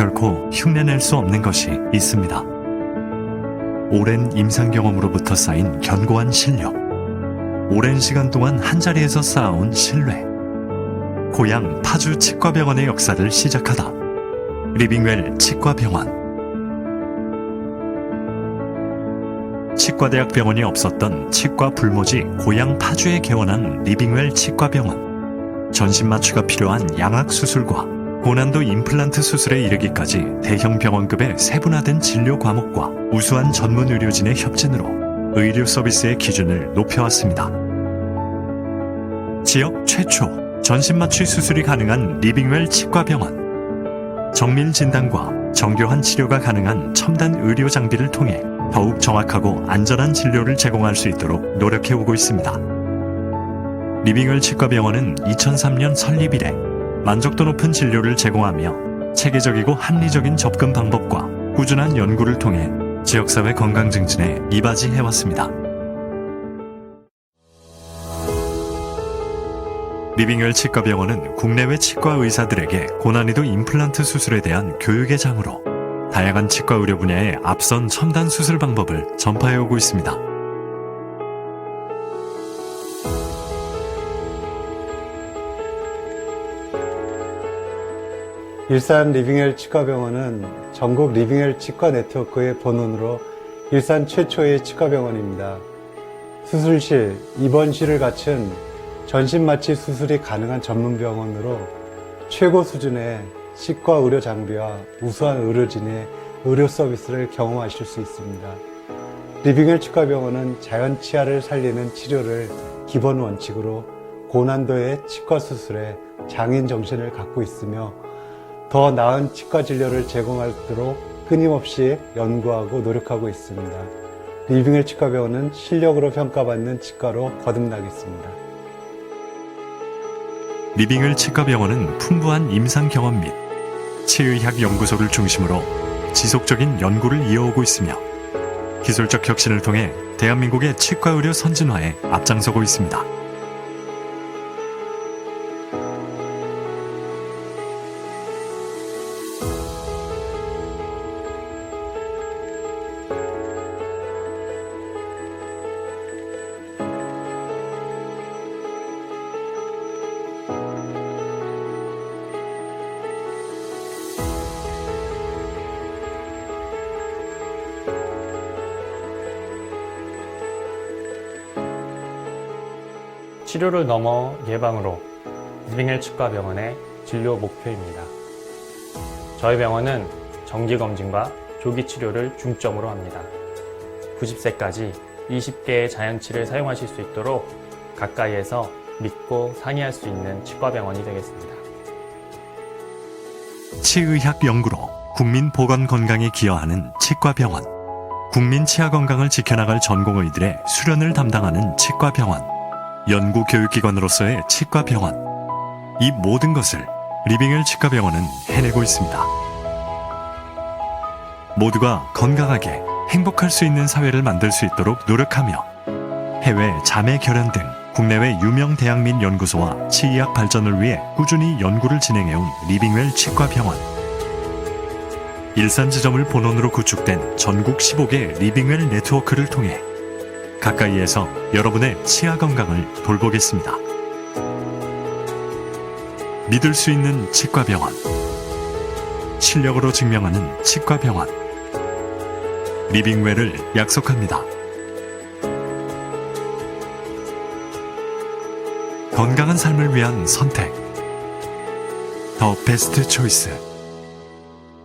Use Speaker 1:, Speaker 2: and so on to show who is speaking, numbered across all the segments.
Speaker 1: 결코 흉내낼 수 없는 것이 있습니다. 오랜 임상 경험으로부터 쌓인 견고한 실력, 오랜 시간 동안 한자리에서 쌓아온 신뢰, 고향 파주 치과병원의 역사를 시작하다. 리빙웰 치과병원. 치과대학병원이 없었던 치과 불모지 고향 파주에 개원한 리빙웰 치과병원. 전신 마취가 필요한 양악 수술과 고난도 임플란트 수술에 이르기까지 대형 병원급의 세분화된 진료 과목과 우수한 전문 의료진의 협진으로 의료 서비스의 기준을 높여왔습니다. 지역 최초 전신 마취 수술이 가능한 리빙웰 치과병원. 정밀 진단과 정교한 치료가 가능한 첨단 의료 장비를 통해 더욱 정확하고 안전한 진료를 제공할 수 있도록 노력해 오고 있습니다. 리빙웰 치과병원은 2003년 설립 이래 만족도 높은 진료를 제공하며 체계적이고 합리적인 접근 방법과 꾸준한 연구를 통해 지역사회 건강 증진에 이바지해 왔습니다. 리빙웰 치과병원은 국내외 치과 의사들에게 고난이도 임플란트 수술에 대한 교육의 장으로 다양한 치과 의료 분야의 앞선 첨단 수술 방법을 전파해 오고 있습니다.
Speaker 2: 일산 리빙헬 치과병원은 전국 리빙헬 치과 네트워크의 본원으로 일산 최초의 치과병원입니다. 수술실, 입원실을 갖춘 전신 마취 수술이 가능한 전문 병원으로 최고 수준의 치과 의료 장비와 우수한 의료진의 의료 서비스를 경험하실 수 있습니다. 리빙헬 치과병원은 자연 치아를 살리는 치료를 기본 원칙으로 고난도의 치과 수술에 장인 정신을 갖고 있으며 더 나은 치과 진료를 제공하도록 끊임없이 연구하고 노력하고 있습니다. 리빙헬 치과 병원은 실력으로 평가받는 치과로 거듭나겠습니다.
Speaker 1: 리빙을 치과병원은 풍부한 임상 경험 및 치의학 연구소를 중심으로 지속적인 연구를 이어오고 있으며 기술적 혁신을 통해 대한민국의 치과 의료 선진화에 앞장서고 있습니다.
Speaker 3: 치료를 넘어 예방으로 리빙헬 치과 병원의 진료 목표입니다. 저희 병원은 정기 검진과 조기 치료를 중점으로 합니다. 90세까지 20개의 자연치를 사용하실 수 있도록 가까이에서 믿고 상의할 수 있는 치과병원이 되겠습니다.
Speaker 1: 치의학 연구로 국민 보건 건강에 기여하는 치과병원. 국민 치아 건강을 지켜나갈 전공의들의 수련을 담당하는 치과병원. 연구 교육기관으로서의 치과병원. 이 모든 것을 리빙엘 치과병원은 해내고 있습니다. 모두가 건강하게 행복할 수 있는 사회를 만들 수 있도록 노력하며 해외 자매 결연 등 국내외 유명 대학 및 연구소와 치의학 발전을 위해 꾸준히 연구를 진행해온 리빙웰 치과병원. 일산 지점을 본원으로 구축된 전국 15개 리빙웰 네트워크를 통해 가까이에서 여러분의 치아 건강을 돌보겠습니다. 믿을 수 있는 치과병원. 실력으로 증명하는 치과병원. 리빙웰을 약속합니다. 건강한 삶을 위한 선택. 더 베스트 초이스.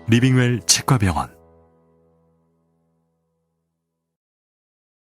Speaker 1: 리빙웰 치과병원.